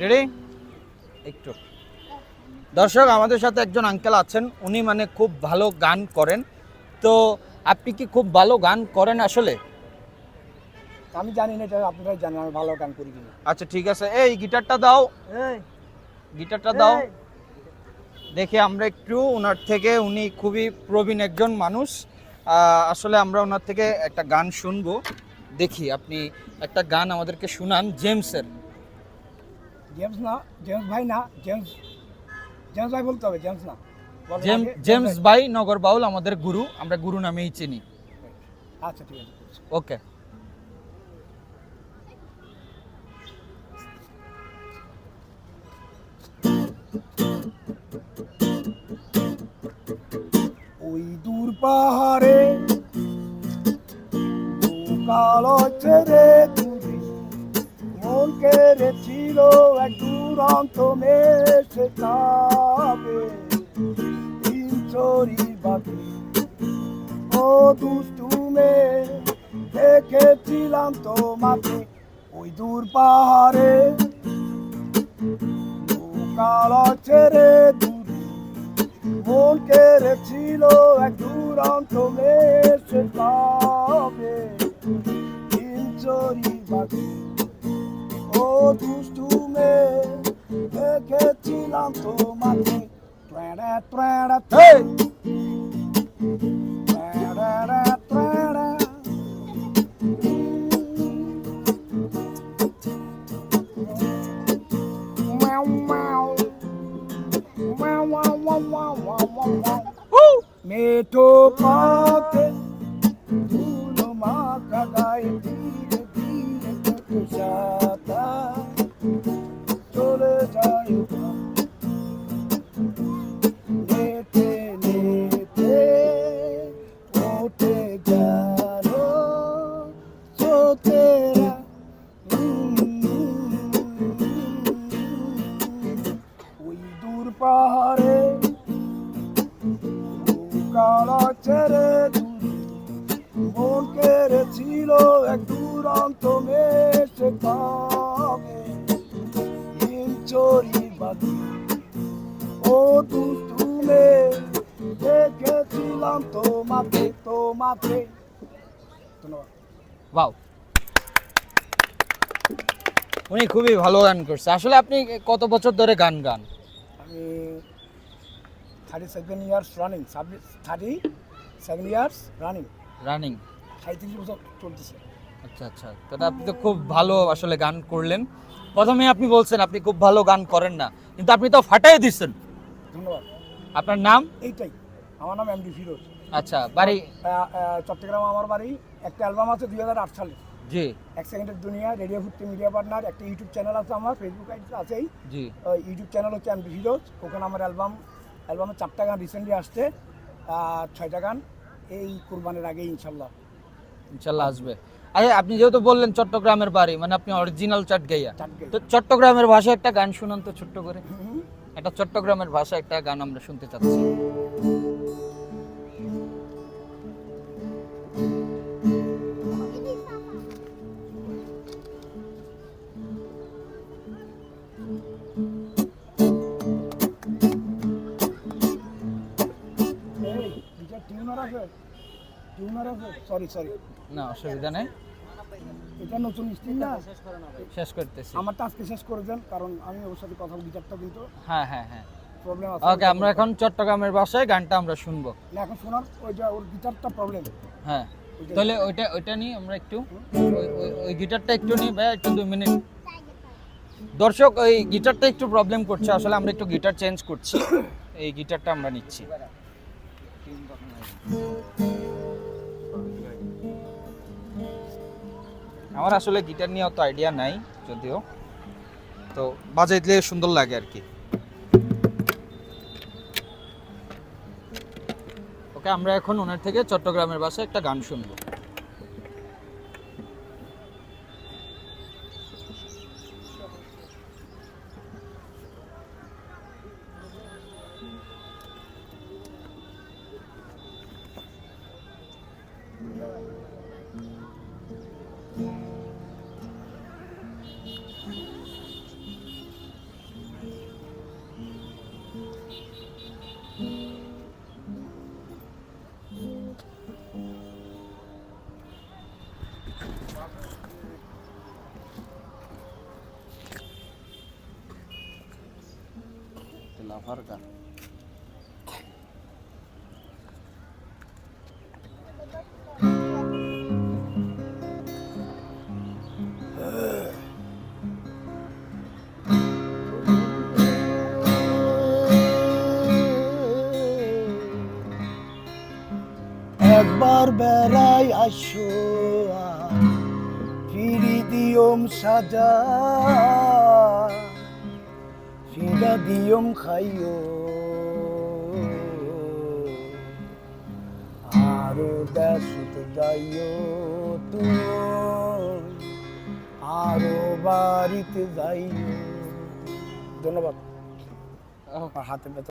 Ready একটু। দর্শক আমাদের সাথে একজন আঙ্কেল আছেন। উনি মানে খুব ভালো গান করেন। তো আপনি কি খুব ভালো গান করেন আসলে? আমি জানি না এটা আপনারাই জানেন আমি ভালো গান করি কিনা। আচ্ছা ঠিক আছে। এই গিটারটা দাও। গিটারটা দাও। দেখে আমরা একটু ওনার থেকে উনি খুবই প্রবীণ একজন মানুষ। আসলে আমরা ওনার থেকে একটা গান শুনব। দেখি আপনি একটা গান আমাদেরকে শুনান জেমসের জেমস না জেমস ভাই না জেমস জেমস ভাই বলতে হবে জেমস না। জেমস ভাই। নগর বাউল আমাদের গুরু আমরা গুরু নামেই চিনি। আচ্ছা ঠিক আছে ওকে। ওই দূর পাহাড়ে কালো ছেড়ে দূরে মন কেড়েছিল এক দুরন্ত মেশে কাবে চরি বাকি। ও দুষ্টু মেয়ে দেখেছিলাম তোমাকে ওই দূর পাহাড়ে। কালো ছেড়ে দূরে, মন কেড়েছিল এক দুরন্ত মেশে কাবে চরি বাকি। ও দুষ্টু মেয়ে দেখেছিলাম তোমাকে ট্রেড়া ট্রেড়া হেই ট্রেড়া ট্রেড়া Meow meow পাহাড়ে, কালা ছেড়ে মন কেড়েছিল এক দুরন্ত মেশে কাবে চরি বাদি ও দুষ্টুমে দেখেছিলাম তোমাকে তোমাকে। ধন্যবাদ। ওয়াও উনি খুবই ভালো গান করছে। আসলে আপনি কত বছর ধরে গান গান? আমি thirty seven years running thirty seven years running running সাঁত্রিশ বছর চলতেছে। আচ্ছা আচ্ছা। তাহলে আপনি তো খুব ভালো আসলে গান করলেন। প্রথমে আপনি বলছেন আপনি খুব ভালো গান করেন না। কিন্তু আপনি তো ফাটাই দিচ্ছেন ধন্যবাদ। আপনার নাম? এইটাই। আমার নাম এমডি ফিরোজ। আচ্ছা বাড়ি? চট্টগ্রাম আমার বাড়ি। একটা অ্যালবাম আছে দুই হাজার আট সালে জি। এক সেকেন্ডের দুনিয়া রেডিও ফুর্তি মিডিয়া পার্টনার একটা ইউটিউব চ্যানেল আছে আমার ফেসবুক আইডি আছেই। জি। ইউটিউব চ্যানেল হচ্ছে এমডি ফিরোজ ওখানে আমার অ্যালবাম অ্যালবামের চারটা গান রিসেন্টলি আসছে আর ছয়টা গান এই কুরবানের আগে ইনশাল্লাহ। ইনশাল্লাহ আসবে। আচ্ছা আপনি যেহেতু বললেন চট্টগ্রামের বাড়ি মানে আপনি অরিজিনাল চাটগাইয়া। তো চট্টগ্রামের ভাষায় একটা গান শুনান তো ছোট্ট করে। একটা চট্টগ্রামের ভাষায় একটা গান আমরা শুনতে চাচ্ছি। সরি সরি না অসুবিধা নেই। এটা নতুন স্টিল না? শেষ করতেছি। আজকে শেষ করে দেন কারণ আমি ওর সাথে কথা কিন্তু হ্যাঁ হ্যাঁ হ্যাঁ। প্রবলেম আছে। ওকে আমরা এখন চট্টগ্রামের ভাষায় গানটা আমরা শুনব। না এখন শোনার ওইটা ওর গিটারটা প্রবলেম হ্যাঁ। তাহলে ওইটা ওইটা নিয়ে আমরা একটু ওই- গিটারটা একটু নিই ভাই একটু দুই মিনিট। দর্শক ওই গিটারটা একটু প্রবলেম করছে। আসলে আমরা একটু গিটার চেঞ্জ করছি। এই গিটারটা আমরা নিচ্ছি। আমার আসলে গিটার নিয়ে অত আইডিয়া নাই, যদিও। তো বাজাইলে সুন্দর লাগে আর কি। ওকে, আমরা এখন ওনার থেকে চট্টগ্রামের বাসে একটা গান শুনব। Tilafarga. Tilafarga. বেড়াই আসো ফিরি দিয়ম সাজা ফিরা দিয়ম খাইও আরও দেশত যাইও তুমি, আরও বাড়িতে যাইও ধন্যবাদ। হাতে ব্যথা